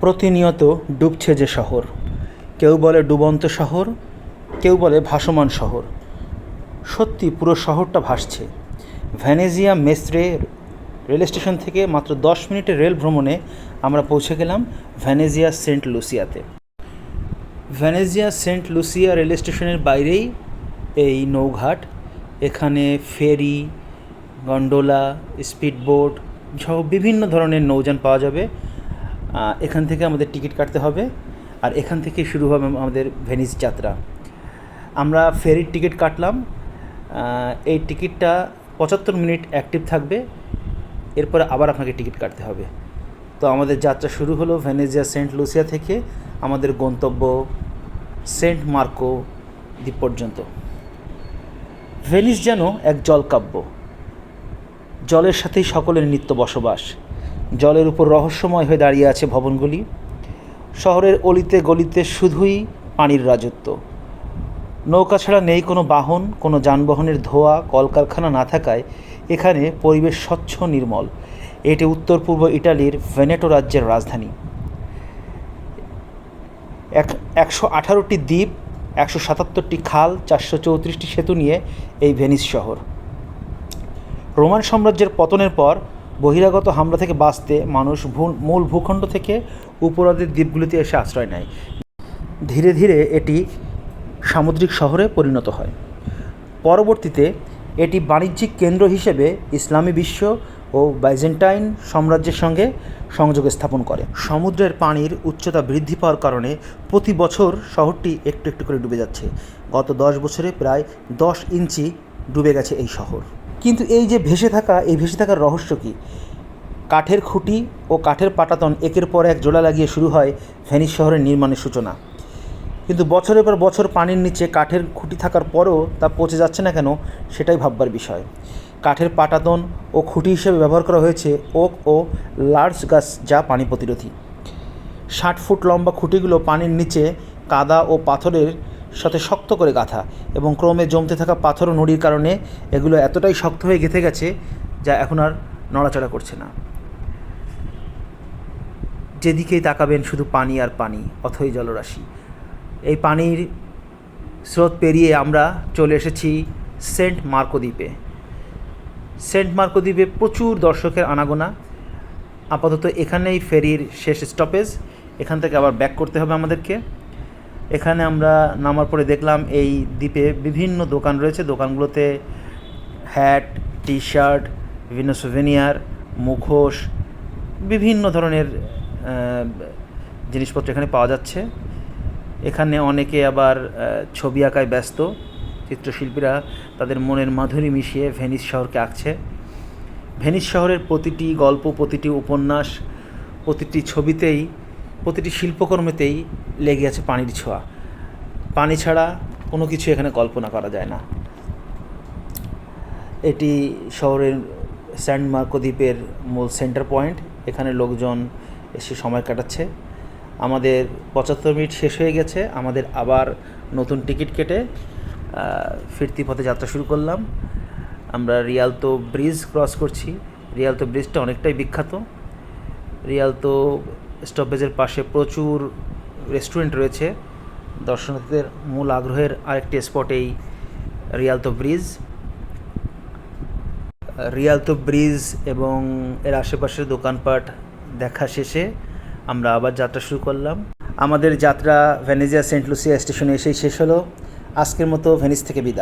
প্রতিনিয়ত ডুবছে যে শহর। কেউ বলে ডুবন্ত শহর, কেউ বলে ভাসমান শহর। সত্যি পুরো শহরটা ভাসছে। ভ্যানেজিয়া মেসরে রেল স্টেশন থেকে মাত্র দশ মিনিটের রেল ভ্রমণে আমরা পৌঁছে গেলাম ভ্যানেজিয়া সেন্ট লুসিয়াতে। ভ্যানেজিয়া সেন্ট লুসিয়া রেল স্টেশনের বাইরেই এই নৌঘাট, এখানে ফেরি, গন্ডোলা, স্পিডবোট সহ বিভিন্ন ধরনের নৌযান পাওয়া যাবে। এখান থেকে আমাদের টিকিট কাটতে হবে, আর এখান থেকে শুরু হবে আমাদের ভেনিস যাত্রা। আমরা ফেরির টিকিট কাটলাম এই টিকিটটা পঁচাত্তর মিনিট অ্যাক্টিভ থাকবে, এরপরে আবার আপনাকে টিকিট কাটতে হবে। তো আমাদের যাত্রা শুরু হলো ভেনেজিয়া সেন্ট লুসিয়া থেকে, আমাদের গন্তব্য সেন্ট মার্কো দ্বীপ পর্যন্ত। ভেনিস যেন এক জলকাব্য, জলের সাথেই সকলের নিত্য বসবাস। জলের উপর রহস্যময় হয়ে দাঁড়িয়ে আছে ভবনগুলি। শহরের অলিতে গলিতে শুধুই পানির রাজত্ব। নৌকা ছাড়া নেই কোনো বাহন, কোনো যানবাহনের ধোয়া, কলকারখানা না থাকায় এখানে পরিবেশ স্বচ্ছ, নির্মল। এটি উত্তর পূর্ব ইটালির ভেনেটো রাজ্যের রাজধানী। এক, একশো আঠারোটি দ্বীপ, একশো সাতাত্তরটি খাল, চারশো চৌত্রিশটি সেতু নিয়ে এই ভেনিস শহর। রোমান সাম্রাজ্যের পতনের পর বহিরাগত হামলা থেকে বাঁচতে মানুষ মূল ভূখণ্ড থেকে উপরাদের দ্বীপগুলিতে এসে আশ্রয় নেয়। ধীরে ধীরে এটি সামুদ্রিক শহরে পরিণত হয়। পরবর্তীতে এটি বাণিজ্যিক কেন্দ্র হিসেবে ইসলামী বিশ্ব ও বাইজেন্টাইন সাম্রাজ্যের সঙ্গে সংযোগ স্থাপন করে। সমুদ্রের পানির উচ্চতা বৃদ্ধি পাওয়ার কারণে প্রতি বছর শহরটি একটু একটু করে ডুবে যাচ্ছে। গত দশ বছরে প্রায় দশ ইঞ্চি ডুবে গেছে এই শহর। কিন্তু এই যে ভেসে থাকা, এই ভেসে থাকার রহস্য কী? কাঠের খুঁটি ও কাঠের পাটাতন একের পর এক জোলা লাগিয়ে শুরু হয় ভেনিস শহরের নির্মাণের সূচনা। কিন্তু বছরের পর বছর পানির নিচে কাঠের খুঁটি থাকার পরও তা পচে যাচ্ছে না কেন, সেটাই ভাববার বিষয়। কাঠের পাটাতন ও খুঁটি হিসেবে ব্যবহার করা হয়েছে ওক ও লার্জ গাছ যা পানি প্রতিরোধী। ষাট ফুট লম্বা খুঁটিগুলো পানির নিচে কাদা ও পাথরের সাথে শক্ত করে গাঁথা এবং ক্রমে জমতে থাকা পাথর ও নুড়ির কারণে এগুলো এতটাই শক্ত হয়ে গেঁথে গেছে যা এখন আর নড়াচড়া করছে না। যেদিকেই তাকাবেন শুধু পানি আর পানি, অথই জলরাশি। এই পানির স্রোত পেরিয়ে আমরা চলে এসেছি সেন্ট মার্কো দ্বীপে। সেন্ট মার্কো দ্বীপে প্রচুর দর্শকের আনাগোনা। আপাতত এখানেই ফেরির শেষ স্টপেজ। এখান থেকে আবার ব্যাক করতে হবে আমাদেরকে। এখানে আমরা নামার পরে দেখলাম এই দ্বীপে বিভিন্ন দোকান রয়েছে। দোকানগুলোতে হ্যাট টি শার্ট বিভিন্ন সুভেনিয়ার মুখোশ, বিভিন্ন ধরনের জিনিসপত্র এখানে পাওয়া যাচ্ছে। এখানে অনেকে আবার ছবি আঁকায় ব্যস্ত। চিত্রশিল্পীরা তাদের মনের মাধুরী মিশিয়ে ভেনিস শহরকে আঁকছে। ভেনিস শহরের প্রতিটি গল্প, প্রতিটি উপন্যাস, প্রতিটি ছবিতেই প্রতিটি শিল্পকর্মেতেই লেগে আছে পানির ছোঁয়া। পানি ছাড়া কোনো কিছু এখানে কল্পনা করা যায় না। এটি শহরের স্যান্ড মার্কো দ্বীপের মূল সেন্টার পয়েন্ট। এখানে লোকজন এসে সময় কাটাচ্ছে। আমাদের পঁচাত্তর মিনিট শেষ হয়ে গেছে। আমাদের আবার নতুন টিকিট কেটে ফিরতি পথে যাত্রা শুরু করলাম। আমরা রিয়ালতো ব্রিজ ক্রস করছি। রিয়ালতো ব্রিজটা অনেকটাই বিখ্যাত। রিয়ালতো স্টপেজের পাশে প্রচুর রেস্টুরেন্ট রয়েছে। দর্শনার্থীদের মূল আগ্রহের আরেকটি স্পট এই রিয়ালতো ব্রিজ রিয়ালতো ব্রিজ এবং এর আশেপাশের দোকানপাট দেখা শেষে আমরা আবার যাত্রা শুরু করলাম। আমাদের যাত্রা ভেনেজিয়া সেন্ট লুসিয়া স্টেশনে এসেই শেষ হলো। আজকের মতো ভেনিস থেকে বিদায়।